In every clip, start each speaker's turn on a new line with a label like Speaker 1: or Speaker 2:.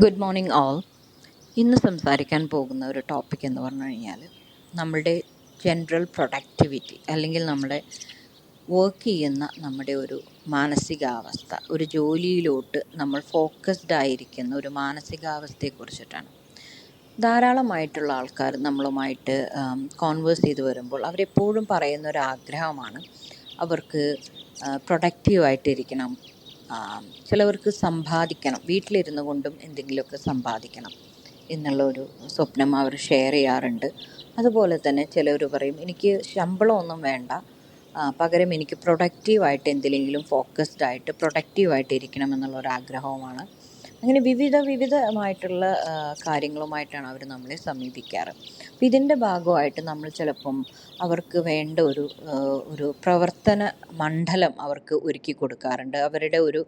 Speaker 1: Good morning all ഇന്ന് സംസാരിക്കാൻ പോകുന്ന ഒരു ടോപ്പിക് എന്ന് പറഞ്ഞു കഴിഞ്ഞാൽ നമ്മുടെ ജനറൽ പ്രൊഡക്ടിവിറ്റി അല്ലെങ്കിൽ നമ്മുടെ വർക്ക് ചെയ്യുന്ന നമ്മുടെ ഒരു മാനസികാവസ്ഥ ഒരു ജോലിയിലോട്ട് നമ്മൾ ഫോക്കസ്ഡ് ആയിരിക്കുന്ന ഒരു മാനസികാവസ്ഥയെക്കുറിച്ചിട്ടാണ് ധാരാളമായിട്ടുള്ള ആൾക്കാർ നമ്മളുമായിട്ട് കോൺവേഴ്സ് ചെയ്ത് വരുമ്പോൾ അവരെപ്പോഴും പറയുന്ന ഒരു ആഗ്രഹമാണ് അവർക്ക് പ്രൊഡക്റ്റീവായിട്ടിരിക്കണം ചിലവർക്ക് സമ്പാദിക്കണം വീട്ടിലിരുന്നു കൊണ്ടും എന്തെങ്കിലുമൊക്കെ സമ്പാദിക്കണം എന്നുള്ള ഒരു സ്വപ്നം അവർ ഷെയർ ചെയ്യാറുണ്ട്. അതുപോലെ തന്നെ ചിലർ പറയും എനിക്ക് ശമ്പളമൊന്നും വേണ്ട. പകരം എനിക്ക് പ്രൊഡക്റ്റീവായിട്ട് എന്തിലെങ്കിലും ഫോക്കസ്ഡ് ആയിട്ട് പ്രൊഡക്റ്റീവായിട്ട് ഇരിക്കണം എന്നുള്ള ഒരു ആഗ്രഹവുമാണ്. അങ്ങനെ വിവിധ വിവിധമായിട്ടുള്ള കാര്യങ്ങളുമായിട്ടാണ് അവർ നമ്മളെ സമീപിക്കാറ്. അപ്പം ഇതിന്റെ ഭാഗമായിട്ട് നമ്മൾ ചിലപ്പം അവർക്ക് വേണ്ട ഒരു ഒരു പ്രവർത്തന മണ്ഡലം അവർക്ക് ഒരുക്കി കൊടുക്കാറുണ്ട്. അവരുടെ ഒരു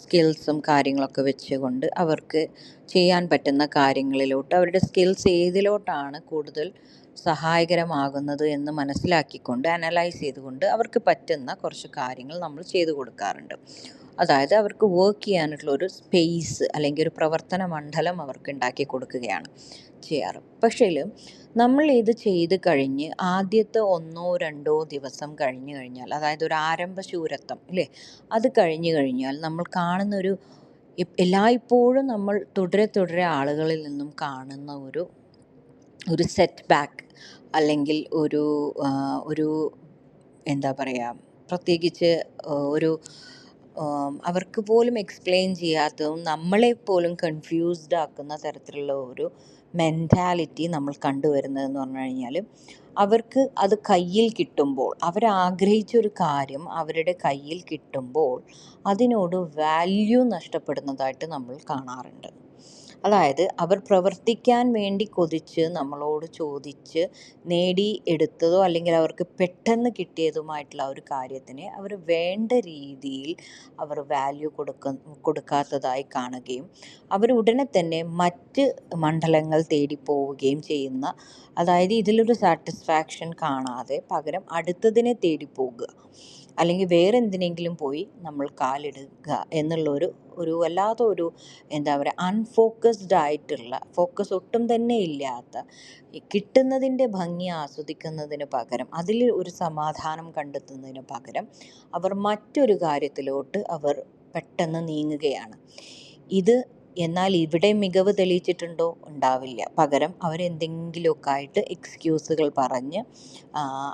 Speaker 1: സ്കിൽസും കാര്യങ്ങളൊക്കെ വെച്ചുകൊണ്ട് അവർക്ക് ചെയ്യാൻ പറ്റുന്ന കാര്യങ്ങളിലോട്ട് അവരുടെ സ്കിൽസ് ഏതിലോട്ടാണ് കൂടുതൽ സഹായകരമാകുന്നത് എന്ന് മനസ്സിലാക്കിക്കൊണ്ട് അനലൈസ് ചെയ്തുകൊണ്ട് അവർക്ക് പറ്റുന്ന കുറച്ച് കാര്യങ്ങൾ നമ്മൾ ചെയ്തു കൊടുക്കാറുണ്ട്. അതായത് അവർക്ക് വർക്ക് ചെയ്യാനുള്ള ഒരു സ്പേസ് അല്ലെങ്കിൽ ഒരു പ്രവർത്തന മണ്ഡലം അവർക്ക് ഉണ്ടാക്കി കൊടുക്കുകയാണ് ചെയ്യാറ്. പക്ഷേ നമ്മൾ ഇത് ചെയ്ത് കഴിഞ്ഞ് ആദ്യത്തെ ഒന്നോ രണ്ടോ ദിവസം കഴിഞ്ഞു കഴിഞ്ഞാൽ അതായത് ഒരു ആരംഭ ശൂരത്വം അല്ലേ അത് കഴിഞ്ഞു കഴിഞ്ഞാൽ നമ്മൾ കാണുന്നൊരു എല്ലായ്പ്പോഴും നമ്മൾ തുടരെ തുടരെ ആളുകളിൽ നിന്നും കാണുന്ന ഒരു ഒരു സെറ്റ് ബാക്ക് അല്ലെങ്കിൽ ഒരു ഒരു എന്താ പറയുക പ്രത്യേകിച്ച് ഒരു അവർക്ക് പോലും എക്സ്പ്ലെയിൻ ചെയ്യാത്തതും നമ്മളെ പോലും കൺഫ്യൂസ്ഡ് ആക്കുന്ന തരത്തിലുള്ള ഒരു മെന്റാലിറ്റി നമ്മൾ കണ്ടുവരുന്നതെന്ന് പറഞ്ഞു കഴിഞ്ഞാൽ അവർക്ക് അത് കയ്യിൽ കിട്ടുമ്പോൾ അവരാഗ്രഹിച്ചൊരു കാര്യം അവരുടെ കയ്യിൽ കിട്ടുമ്പോൾ അതിനോട് വാല്യൂ നഷ്ടപ്പെടുന്നതായിട്ട് നമ്മൾ കാണാറുണ്ട്. അതായത് അവർ പ്രവർത്തിക്കാൻ വേണ്ടി കൊതിച്ച് നമ്മളോട് ചോദിച്ച് നേടി എടുത്തതോ അല്ലെങ്കിൽ അവർക്ക് പെട്ടെന്ന് കിട്ടിയതുമായിട്ടുള്ള ഒരു കാര്യത്തിനെ അവർ വേണ്ട രീതിയിൽ അവർ വാല്യൂ കൊടുക്ക കൊടുക്കാത്തതായി കാണുകയും അവർ ഉടനെ തന്നെ മറ്റ് മണ്ഡലങ്ങൾ തേടി പോവുകയും ചെയ്യുന്ന അതായത് ഇതിലൊരു സാറ്റിസ്ഫാക്ഷൻ കാണാതെ പകരം അടുത്തതിനെ തേടി പോകുക അല്ലെങ്കിൽ വേറെ എന്തിനെങ്കിലും പോയി നമ്മൾ കാലിടുക എന്നുള്ളൊരു ഒരു വല്ലാത്ത ഒരു എന്താ പറയുക അൺഫോക്കസ്ഡ് ആയിട്ടുള്ള ഫോക്കസ് ഒട്ടും തന്നെ ഇല്ലാത്ത കിട്ടുന്നതിന്റെ ഭംഗി ആസ്വദിക്കുന്നതിന് പകരം അതിൽ ഒരു സമാധാനം കണ്ടെത്തുന്നതിന് പകരം അവർ മറ്റൊരു കാര്യത്തിലോട്ട് അവർ പെട്ടെന്ന് നീങ്ങുകയാണ്. ഇത് എന്നാൽ ഇവിടെ മികവ് തെളിയിച്ചിട്ടുണ്ടോ? ഉണ്ടാവില്ല. പകരം അവരെന്തെങ്കിലുമൊക്കെ ആയിട്ട് എക്സ്ക്യൂസുകൾ പറഞ്ഞ്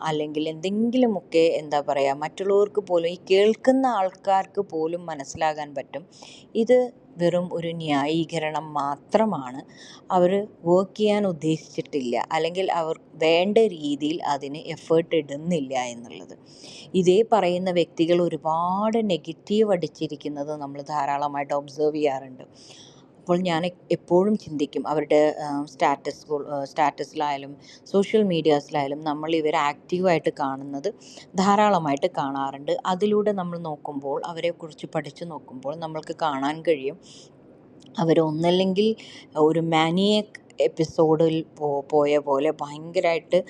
Speaker 1: അല്ലെങ്കിൽ എന്തെങ്കിലുമൊക്കെ എന്താ പറയുക മറ്റുള്ളവർക്ക് പോലും ഈ കേൾക്കുന്ന ആൾക്കാർക്ക് പോലും മനസ്സിലാകാൻ പറ്റും. ഇത് വെറും ഒരു ന്യായീകരണം മാത്രമാണ്. അവർ വർക്ക് ചെയ്യാൻ ഉദ്ദേശിച്ചിട്ടില്ല. അല്ലെങ്കിൽ അവർ വേണ്ട രീതിയിൽ അതിന് എഫേർട്ട് ഇടുന്നില്ല എന്നുള്ളത്. ഇതേ പറയുന്ന വ്യക്തികൾ ഒരുപാട് നെഗറ്റീവ് അടിച്ചിരിക്കുന്നത് നമ്മൾ ധാരാളമായിട്ട് ഒബ്സേർവ് ചെയ്യാറുണ്ട്. അപ്പോൾ ഞാൻ എപ്പോഴും ചിന്തിക്കും അവരുടെ സ്റ്റാറ്റസ് സ്റ്റാറ്റസിലായാലും സോഷ്യൽ മീഡിയാസിലായാലും നമ്മൾ ഇവരെ ആക്റ്റീവായിട്ട് കാണുന്നത് ധാരാളമായിട്ട് കാണാറുണ്ട്. അതിലൂടെ നമ്മൾ നോക്കുമ്പോൾ അവരെക്കുറിച്ച് പഠിച്ചു നോക്കുമ്പോൾ നമ്മൾക്ക് കാണാൻ കഴിയും. അവരൊന്നല്ലെങ്കിൽ ഒരു മാനിയക് എപ്പിസോഡിൽ പോയ പോലെ ഭയങ്കരമായിട്ട്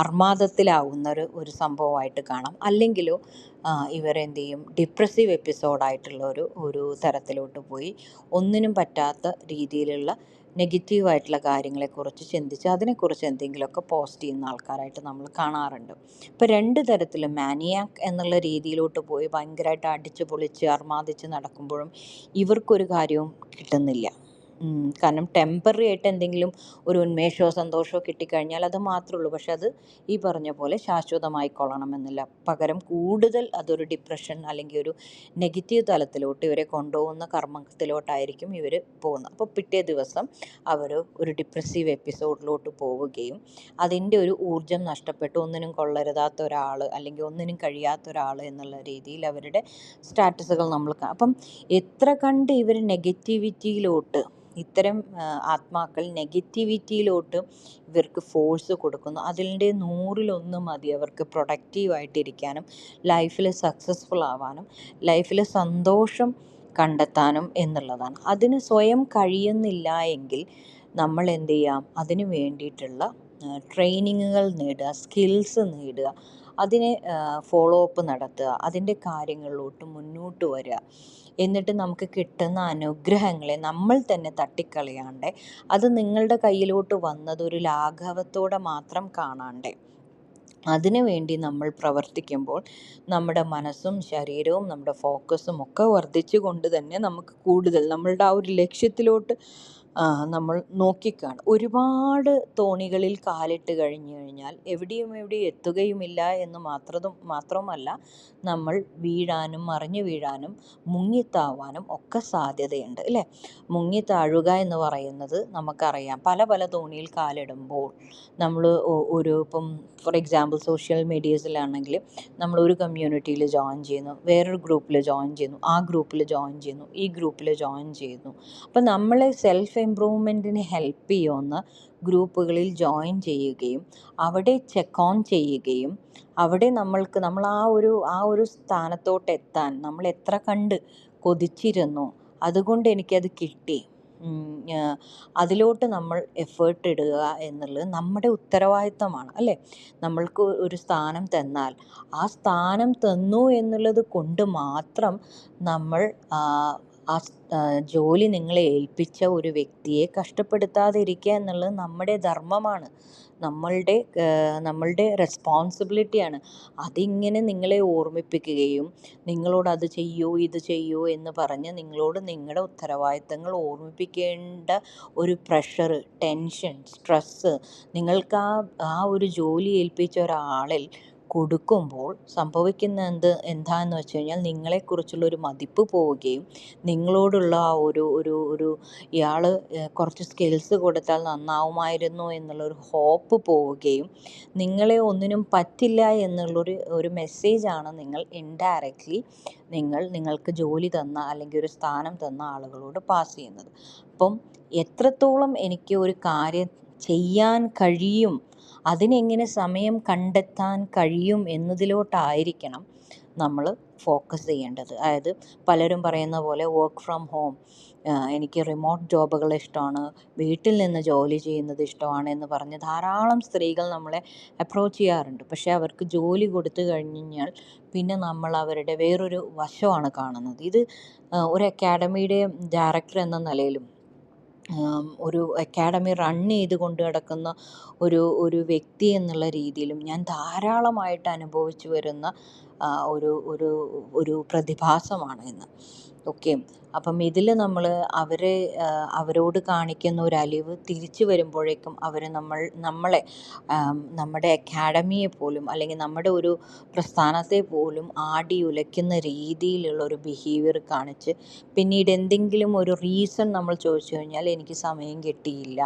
Speaker 1: അർമാദത്തിലാവുന്ന ഒരു ഒരു സംഭവമായിട്ട് കാണാം. അല്ലെങ്കിലോ ഇവരെന്ത് ചെയ്യും ഡിപ്രസീവ് എപ്പിസോഡായിട്ടുള്ള ഒരു ഒരു തരത്തിലോട്ട് പോയി. ഒന്നിനും പറ്റാത്ത രീതിയിലുള്ള നെഗറ്റീവായിട്ടുള്ള കാര്യങ്ങളെക്കുറിച്ച് ചിന്തിച്ച് അതിനെക്കുറിച്ച് എന്തെങ്കിലുമൊക്കെ പോസ്റ്റ് ചെയ്യുന്ന ആൾക്കാരായിട്ട് നമ്മൾ കാണാറുണ്ട്. ഇപ്പോൾ രണ്ട് തരത്തിലും മാനിയാക്ക് എന്നുള്ള രീതിയിലോട്ട് പോയി ഭയങ്കരമായിട്ട് അടിച്ച് പൊളിച്ച് അർമാദിച്ച് നടക്കുമ്പോഴും ഇവർക്കൊരു കാര്യവും കിട്ടുന്നില്ല. കാരണം ടെമ്പററി ആയിട്ട് എന്തെങ്കിലും ഒരു ഉന്മേഷമോ സന്തോഷമോ കിട്ടിക്കഴിഞ്ഞാൽ അത് മാത്രമേ ഉള്ളൂ. പക്ഷെ അത് ഈ പറഞ്ഞ പോലെ ശാശ്വതമായി കൊള്ളണമെന്നില്ല പകരം കൂടുതൽ അതൊരു ഡിപ്രഷൻ അല്ലെങ്കിൽ ഒരു നെഗറ്റീവ് തലത്തിലോട്ട് ഇവരെ കൊണ്ടുപോകുന്ന കർമ്മത്തിലോട്ടായിരിക്കും ഇവർ പോകുന്നത്. അപ്പോൾ പിറ്റേ ദിവസം അവർ ഒരു ഡിപ്രസീവ് എപ്പിസോഡിലോട്ട് പോവുകയും അതിന്റെ ഒരു ഊർജം നഷ്ടപ്പെട്ട്. ഒന്നിനും കൊള്ളരുതാത്ത ഒരാൾ അല്ലെങ്കിൽ ഒന്നിനും കഴിയാത്ത ഒരാൾ എന്നുള്ള രീതിയിൽ അവരുടെ സ്റ്റാറ്റസുകൾ നമ്മൾ അപ്പം എത്ര കണ്ട് ഇവർ നെഗറ്റിവിറ്റിയിലോട്ട് ഇത്തരം ആത്മാക്കൾ നെഗറ്റിവിറ്റിയിലോട്ട് ഇവർക്ക് ഫോഴ്സ് കൊടുക്കുന്നു. അതിന്റെ നൂറിലൊന്ന് മതി അവർക്ക് പ്രൊഡക്റ്റീവായിട്ടിരിക്കാനും ലൈഫിൽ സക്സസ്ഫുൾ ആവാനും ലൈഫിൽ സന്തോഷം കണ്ടെത്താനും എന്നുള്ളതാണ്. അതിന് സ്വയം കഴിയുന്നില്ല എങ്കിൽ നമ്മൾ എന്ത് ചെയ്യാം? അതിന് വേണ്ടിയിട്ടുള്ള ട്രെയിനിങ്ങുകൾ നേടുക സ്കിൽസ് നേടുക അതിനെ ഫോളോ അപ്പ് നടത്തുക അതിന്റെ കാര്യങ്ങളിലോട്ട് മുന്നോട്ട് വരിക. എന്നിട്ട് നമുക്ക് കിട്ടുന്ന അനുഗ്രഹങ്ങളെ നമ്മൾ തന്നെ തട്ടിക്കളയാണ്ട്. അത് നിങ്ങളുടെ കയ്യിലോട്ട് വന്നത് ഒരു ലാഘവത്തോടെ മാത്രം കാണാണ്ട്. അതിനു വേണ്ടി നമ്മൾ പ്രവർത്തിക്കുമ്പോൾ നമ്മുടെ മനസ്സും ശരീരവും നമ്മുടെ ഫോക്കസും ഒക്കെ വർദ്ധിച്ചു കൊണ്ട് തന്നെ നമുക്ക് കൂടുതൽ നമ്മളുടെ ആ ഒരു ലക്ഷ്യത്തിലോട്ട് നമ്മൾ നോക്കിക്കാണും. ഒരുപാട് തോണികളിൽ കാലിട്ട് കഴിഞ്ഞു കഴിഞ്ഞാൽ എവിടെയും എവിടെയും എത്തുകയുമില്ല എന്ന് മാത്രതും മാത്രവുമല്ല നമ്മൾ വീഴാനും മറിഞ്ഞു വീഴാനും മുങ്ങിത്താവാനും ഒക്കെ സാധ്യതയുണ്ട് അല്ലേ? മുങ്ങിത്താഴുക എന്ന് പറയുന്നത് നമുക്കറിയാം. പല പല തോണിയിൽ കാലിടുമ്പോൾ നമ്മൾ ഒരു ഇപ്പം ഫോർ എക്സാമ്പിൾ സോഷ്യൽ മീഡിയസിലാണെങ്കിൽ നമ്മൾ ഒരു കമ്മ്യൂണിറ്റിയിൽ ജോയിൻ ചെയ്യുന്നു വേറൊരു ഗ്രൂപ്പിൽ ജോയിൻ ചെയ്യുന്നു ആ ഗ്രൂപ്പിൽ ജോയിൻ ചെയ്യുന്നു ഈ ഗ്രൂപ്പിൽ ജോയിൻ ചെയ്യുന്നു. അപ്പം നമ്മളെ സെൽഫ് ഇമ്പ്രൂവ്മെന്റിന് ഹെൽപ്പ് ചെയ്യുമെന്ന് ഗ്രൂപ്പുകളിൽ ജോയിൻ ചെയ്യുകയും അവിടെ ചെക്ക് ഓൺ ചെയ്യുകയും അവിടെ നമ്മൾക്ക് നമ്മൾ ആ ഒരു ആ ഒരു സ്ഥാനത്തോട്ട് എത്താൻ നമ്മൾ എത്ര കണ്ട് കൊതിച്ചിരുന്നു അതുകൊണ്ട് എനിക്കത് കിട്ടി. അതിലോട്ട് നമ്മൾ എഫേർട്ട് ഇടുക എന്നുള്ളത് നമ്മുടെ ഉത്തരവാദിത്തമാണ് അല്ലേ? നമ്മൾക്ക് ഒരു സ്ഥാനം തന്നാൽ. ആ സ്ഥാനം തന്നു എന്നുള്ളത് കൊണ്ട് മാത്രം നമ്മൾ ആ ജോലി നിങ്ങളെ ഏൽപ്പിച്ച ഒരു വ്യക്തിയെ കഷ്ടപ്പെടുത്താതിരിക്കുക എന്നുള്ളത് നമ്മുടെ ധർമ്മമാണ്. നമ്മളുടെ നമ്മളുടെ റെസ്പോൺസിബിലിറ്റിയാണ്. അതിങ്ങനെ നിങ്ങളെ ഓർമ്മിപ്പിക്കുകയും നിങ്ങളോട് അത് ചെയ്യൂ ഇത് ചെയ്യൂ എന്ന് പറഞ്ഞ് നിങ്ങളോട് നിങ്ങളുടെ ഉത്തരവാദിത്തങ്ങൾ ഓർമ്മിപ്പിക്കേണ്ട ഒരു പ്രഷർ ടെൻഷൻ സ്ട്രെസ്സ് നിങ്ങൾക്ക് ആ ആ ഒരു ജോലി ഏൽപ്പിച്ച ഒരാളിൽ കൊടുക്കുമ്പോൾ സംഭവിക്കുന്ന എന്ത് എന്താണെന്ന് വെച്ച് കഴിഞ്ഞാൽ നിങ്ങളെക്കുറിച്ചുള്ള ഒരു മതിപ്പ് പോവുകയും നിങ്ങളോടുള്ള ആ ഒരു ഒരു ഒരു ഇയാൾ കുറച്ച് സ്കിൽസ് കൊടുത്താൽ നന്നാവുമായിരുന്നു എന്നുള്ളൊരു ഹോപ്പ് പോവുകയും നിങ്ങളെ ഒന്നിനും പറ്റില്ല എന്നുള്ളൊരു ഒരു മെസ്സേജാണ് നിങ്ങൾ ഇൻഡയറക്റ്റ്ലി നിങ്ങൾ നിങ്ങൾക്ക് ജോലി തന്ന അല്ലെങ്കിൽ ഒരു സ്ഥാനം തന്ന ആളുകളോട് പാസ് ചെയ്യുന്നത്. അപ്പം എത്രത്തോളം എനിക്ക് ഒരു കാര്യം ചെയ്യാൻ കഴിയും. അതിനെങ്ങനെ സമയം കണ്ടെത്താൻ കഴിയും എന്നതിലോട്ടായിരിക്കണം നമ്മൾ ഫോക്കസ് ചെയ്യേണ്ടത്. അതായത് പലരും പറയുന്ന പോലെ വർക്ക് ഫ്രം ഹോം എനിക്ക് റിമോട്ട് ജോബുകൾ ഇഷ്ടമാണ്. വീട്ടിൽ നിന്ന് ജോലി ചെയ്യുന്നത് ഇഷ്ടമാണ് എന്ന് പറഞ്ഞ് ധാരാളം സ്ത്രീകൾ നമ്മളെ അപ്രോച്ച് ചെയ്യാറുണ്ട്. പക്ഷേ അവർക്ക് ജോലി കൊടുത്തു കഴിഞ്ഞാൽ പിന്നെ നമ്മൾ അവരുടെ വേറൊരു വശമാണ് കാണുന്നത്. ഇത് ഒരു അക്കാഡമിയുടെ ഡയറക്ടർ എന്ന നിലയിലും ഒരു അക്കാഡമി റൺ ചെയ്ത് കൊണ്ട് നടക്കുന്ന ഒരു ഒരു വ്യക്തി എന്നുള്ള രീതിയിലും ഞാൻ ധാരാളമായിട്ട് അനുഭവിച്ചു വരുന്ന ഒരു ഒരു ഒരു പ്രതിഭാസമാണ് ഇന്ന്. ഓക്കെ. അപ്പം ഇതിൽ നമ്മൾ അവരെ അവരോട് കാണിക്കുന്ന ഒരു അലിവ് തിരിച്ചു വരുമ്പോഴേക്കും അവർ നമ്മൾ നമ്മളെ നമ്മുടെ അക്കാഡമിയെ പോലും അല്ലെങ്കിൽ നമ്മുടെ ഒരു പ്രസ്ഥാനത്തെ പോലും ആടി ഉലയ്ക്കുന്ന രീതിയിലുള്ള ഒരു ബിഹേവിയർ കാണിച്ച് പിന്നീട് എന്തെങ്കിലും ഒരു റീസൺ നമ്മൾ ചോദിച്ചു കഴിഞ്ഞാൽ എനിക്ക് സമയം കിട്ടിയില്ല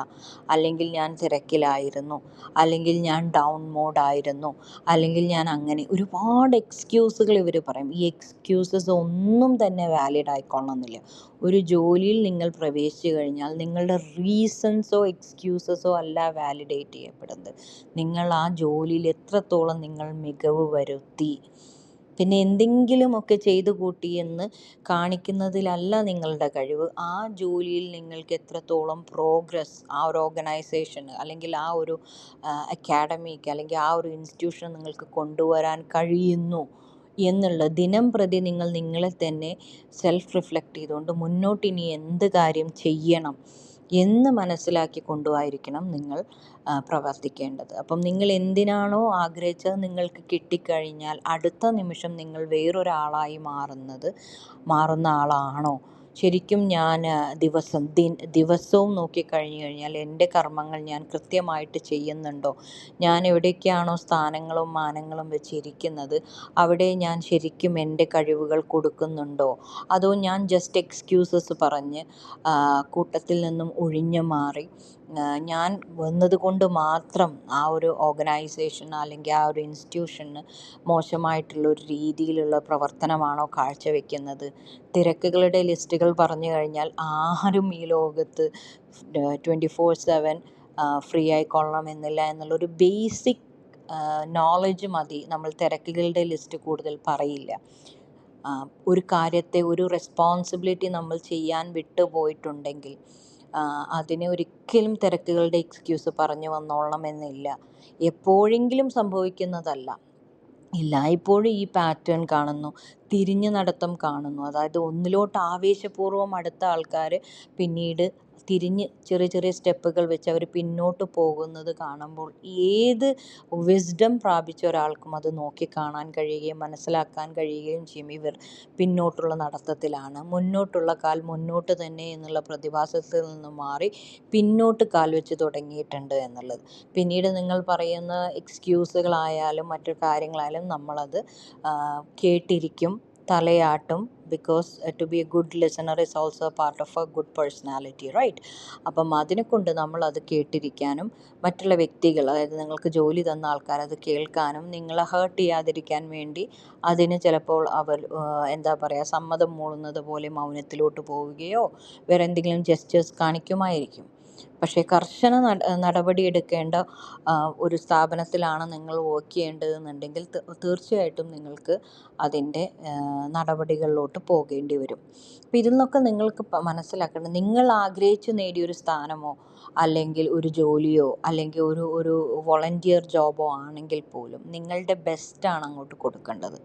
Speaker 1: അല്ലെങ്കിൽ ഞാൻ തിരക്കിലായിരുന്നു അല്ലെങ്കിൽ ഞാൻ ഡൗൺ മോഡായിരുന്നു അല്ലെങ്കിൽ ഞാൻ അങ്ങനെ ഒരുപാട് എക്സ്ക്യൂസുകൾ ഇവർ പറയും. ഈ എക്സ്ക്യൂസസ് ഒന്നും തന്നെ വാലിഡ് ആയിക്കൊള്ളണമെന്നില്ല. ഒരു ജോലിയിൽ നിങ്ങൾ പ്രവേശിച്ചു കഴിഞ്ഞാൽ നിങ്ങളുടെ റീസൺസോ എക്സ്ക്യൂസസോ അല്ല വാലിഡേറ്റ് ചെയ്യപ്പെടുന്നത്. നിങ്ങൾ ആ ജോലിയിൽ എത്രത്തോളം നിങ്ങൾ മികവ് വരുത്തി. പിന്നെ എന്തെങ്കിലുമൊക്കെ ചെയ്തു കൂട്ടി എന്ന് കാണിക്കുന്നതിലല്ല നിങ്ങളുടെ കഴിവ്. ആ ജോലിയിൽ നിങ്ങൾക്ക് എത്രത്തോളം പ്രോഗ്രസ് ആ ഒരു ഓർഗനൈസേഷൻ അല്ലെങ്കിൽ ആ ഒരു അക്കാഡമിക്ക് അല്ലെങ്കിൽ ആ ഒരു ഇൻസ്റ്റിറ്റ്യൂഷൻ നിങ്ങൾക്ക് കൊണ്ടുവരാൻ കഴിയുന്നു. എന്നുള്ള ദിനം പ്രതി നിങ്ങൾ നിങ്ങളെ തന്നെ സെൽഫ് റിഫ്ലക്റ്റ് ചെയ്തുകൊണ്ട് മുന്നോട്ട് ഇനി എന്ത് കാര്യം ചെയ്യണം എന്ന് മനസ്സിലാക്കി കൊണ്ടുമായിരിക്കണം നിങ്ങൾ പ്രവർത്തിക്കേണ്ടത്. അപ്പം നിങ്ങൾ എന്തിനാണോ ആഗ്രഹിച്ചത് നിങ്ങൾക്ക് കിട്ടിക്കഴിഞ്ഞാൽ അടുത്ത നിമിഷം നിങ്ങൾ വേറൊരാളായി മാറുന്നത് മാറുന്ന ആളാണോ? ശരിക്കും ഞാൻ ദിവസം ദിവസവും നോക്കിക്കഴിഞ്ഞു കഴിഞ്ഞാൽ എന്റെ കർമ്മങ്ങൾ ഞാൻ കൃത്യമായിട്ട് ചെയ്യുന്നുണ്ടോ? ഞാൻ എവിടേക്കാണോ സ്ഥാനങ്ങളും മാനങ്ങളും വെച്ചിരിക്കുന്നത് അവിടെ ഞാൻ ശരിക്കും എന്റെ കഴിവുകൾ കൊടുക്കുന്നുണ്ടോ? അതോ ഞാൻ ജസ്റ്റ് എക്സ്ക്യൂസസ് പറഞ്ഞ് കൂട്ടത്തിൽ നിന്നും ഒഴിഞ്ഞു മാറി ഞാൻ വന്നതുകൊണ്ട് മാത്രം ആ ഒരു ഓർഗനൈസേഷൻ അല്ലെങ്കിൽ ആ ഒരു ഇൻസ്റ്റിറ്റ്യൂഷന് മോശമായിട്ടുള്ള ഒരു രീതിയിലുള്ള പ്രവർത്തനമാണോ കാഴ്ചവെക്കുന്നത്? തിരക്കുകളുടെ ലിസ്റ്റുകൾ പറഞ്ഞു കഴിഞ്ഞാൽ ആരും ഈ ലോകത്ത് ട്വന്റി ഫോർ സെവൻ ഫ്രീ ആയിക്കൊള്ളണം എന്നില്ല എന്നുള്ളൊരു ബേസിക് നോളജ് മതി. നമ്മൾ തിരക്കുകളുടെ ലിസ്റ്റ് കൂടുതൽ പറയില്ല. ഒരു കാര്യത്തെ ഒരു റെസ്പോൺസിബിലിറ്റി നമ്മൾ ചെയ്യാൻ വിട്ടുപോയിട്ടുണ്ടെങ്കിൽ അതിനെ ഒരിക്കലും തിരക്കുകളുടെ എക്സ്ക്യൂസ് പറഞ്ഞു വന്നോളണം എന്നില്ല. എപ്പോഴെങ്കിലും സംഭവിക്കുന്നതല്ല. എല്ലായ്പ്പോഴും ഈ പാറ്റേൺ കാണുന്നു. തിരിഞ്ഞ് നടത്തം കാണുന്നു. അതായത് ഒന്നിലോട്ട് ആവേശപൂർവം അടുത്ത ആൾക്കാർ പിന്നീട് തിരിഞ്ഞ് ചെറിയ ചെറിയ സ്റ്റെപ്പുകൾ വെച്ച് അവർ പിന്നോട്ട് പോകുന്നത് കാണുമ്പോൾ ഏത് വിസ്ഡം പ്രാപിച്ച ഒരാൾക്കും അത് നോക്കി കാണാൻ കഴിയുകയും മനസ്സിലാക്കാൻ കഴിയുകയും ചെയ്യും. ഇവർ പിന്നോട്ടുള്ള നടത്തത്തിലാണ്. മുന്നോട്ടുള്ള കാൽ മുന്നോട്ട് തന്നെ എന്നുള്ള പ്രതിഭാസത്തിൽ നിന്ന് മാറി പിന്നോട്ട് കാൽ വെച്ച് തുടങ്ങിയിട്ടുണ്ട് എന്നുള്ളത്. പിന്നീട് നിങ്ങൾ പറയുന്ന എക്സ്ക്യൂസുകളായാലും മറ്റു കാര്യങ്ങളായാലും നമ്മളത് കേട്ടിരിക്കും. തലയാട്ടും because to be a good listener is also part of a good personality right അപ്പം അതിനെ കൊണ്ട് നമ്മൾ അത് കേട്ടിരിക്കാനും മറ്റുള്ള വ്യക്തികൾ അതായത് നിങ്ങൾക്ക് ജോലി തന്ന ആൾക്കാർ അത് കേൾക്കാനും നിങ്ങളെ ഹേർട്ട് ചെയ്യാതിരിക്കാൻ വേണ്ടി അതിന് ചിലപ്പോൾ അവർ എന്താ പറയുക സമ്മതം മൂളുന്നത് പോലെ മൗനത്തിലോട്ട് പോവുകയോ വേറെ എന്തെങ്കിലും ജെസ്റ്റേഴ്സ് കാണിക്കുമായിരിക്കും. പക്ഷേ കർശന നട നടപടി എടുക്കേണ്ട ഒരു സ്ഥാപനത്തിലാണ് നിങ്ങൾ വർക്ക് ചെയ്യേണ്ടതെന്നുണ്ടെങ്കിൽ തീർച്ചയായിട്ടും നിങ്ങൾക്ക് അതിന്റെ നടപടികളിലോട്ട് പോകേണ്ടി വരും. അപ്പോൾ ഇതിൽ നിങ്ങൾക്ക് മനസ്സിലാക്കേണ്ടത് നിങ്ങൾ ആഗ്രഹിച്ചു നേടിയൊരു സ്ഥാനമോ അല്ലെങ്കിൽ ഒരു ജോലിയോ അല്ലെങ്കിൽ ഒരു ഒരു വോളണ്ടിയർ ജോബോ ആണെങ്കിൽ പോലും നിങ്ങളുടെ ബെസ്റ്റാണ് അങ്ങോട്ട് കൊടുക്കേണ്ടത്.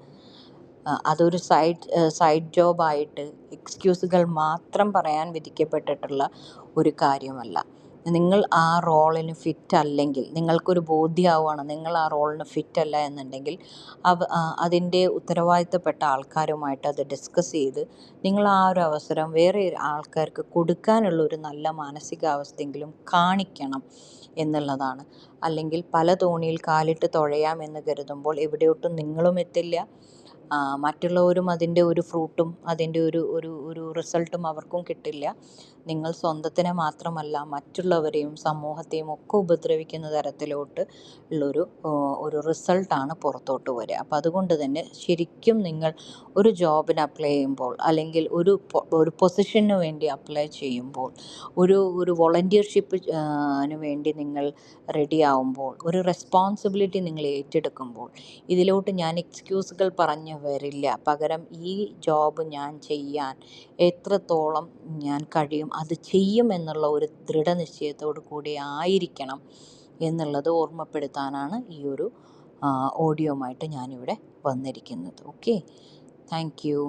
Speaker 1: അതൊരു സൈഡ് സൈഡ് ജോബായിട്ട് എക്സ്ക്യൂസുകൾ മാത്രം പറയാൻ വിധിക്കപ്പെട്ടിട്ടുള്ള ഒരു കാര്യമല്ല. നിങ്ങൾ ആ റോളിന് ഫിറ്റ് അല്ലെങ്കിൽ നിങ്ങൾക്കൊരു ബോധ്യമാവുകയാണ് നിങ്ങൾ ആ റോളിന് ഫിറ്റ് അല്ല എന്നുണ്ടെങ്കിൽ അവ അതിന്റെ ഉത്തരവാദിത്തപ്പെട്ട ആൾക്കാരുമായിട്ട് അത് ഡിസ്കസ് ചെയ്ത് നിങ്ങൾ ആ ഒരു അവസരം വേറെ ആൾക്കാർക്ക് കൊടുക്കാനുള്ള ഒരു നല്ല മാനസികാവസ്ഥയെങ്കിലും കാണിക്കണം എന്നുള്ളതാണ്. അല്ലെങ്കിൽ പല തോണിയിൽ കാലിട്ട് തുഴയാം എന്ന് കരുതുമ്പോൾ എവിടെയൊട്ടും നിങ്ങളും എത്തില്ല. മറ്റുള്ളവരും അതിന്റെ ഒരു ഫ്രൂട്ടും അതിന്റെ ഒരു ഒരു ഒരു റിസൾട്ടും അവർക്കും കിട്ടില്ല. നിങ്ങൾ സ്വന്തത്തിനെ മാത്രമല്ല മറ്റുള്ളവരെയും സമൂഹത്തെയും ഒക്കെ ഉപദ്രവിക്കുന്ന തരത്തിലോട്ട് ഉള്ളൊരു ഒരു റിസൾട്ടാണ് പുറത്തോട്ട് വരിക. അപ്പം അതുകൊണ്ട് തന്നെ ശരിക്കും നിങ്ങൾ ഒരു ജോബിന് അപ്ലൈ ചെയ്യുമ്പോൾ അല്ലെങ്കിൽ ഒരു ഒരു പൊസിഷന് വേണ്ടി അപ്ലൈ ചെയ്യുമ്പോൾ ഒരു ഒരു വോളണ്ടിയർഷിപ്പ് വേണ്ടി നിങ്ങൾ റെഡി ആവുമ്പോൾ ഒരു റെസ്പോൺസിബിലിറ്റി നിങ്ങൾ ഏറ്റെടുക്കുമ്പോൾ ഇതിലോട്ട് ഞാൻ എക്സ്ക്യൂസുകൾ പറഞ്ഞു വരില്ല പകരം ഈ ജോബ് ഞാൻ ചെയ്യാൻ എത്രത്തോളം ഞാൻ കഴിയും അത് ചെയ്യും എന്നുള്ള ഒരു ദൃഢനിശ്ചയത്തോടു കൂടി ആയിരിക്കണം എന്നുള്ളത് ഓർമ്മപ്പെടുത്താനാണ് ഈ ഒരു ഓഡിയോയുമായിട്ട് ഞാനിവിടെ വന്നിരിക്കുന്നത്. ഓക്കെ? Thank you.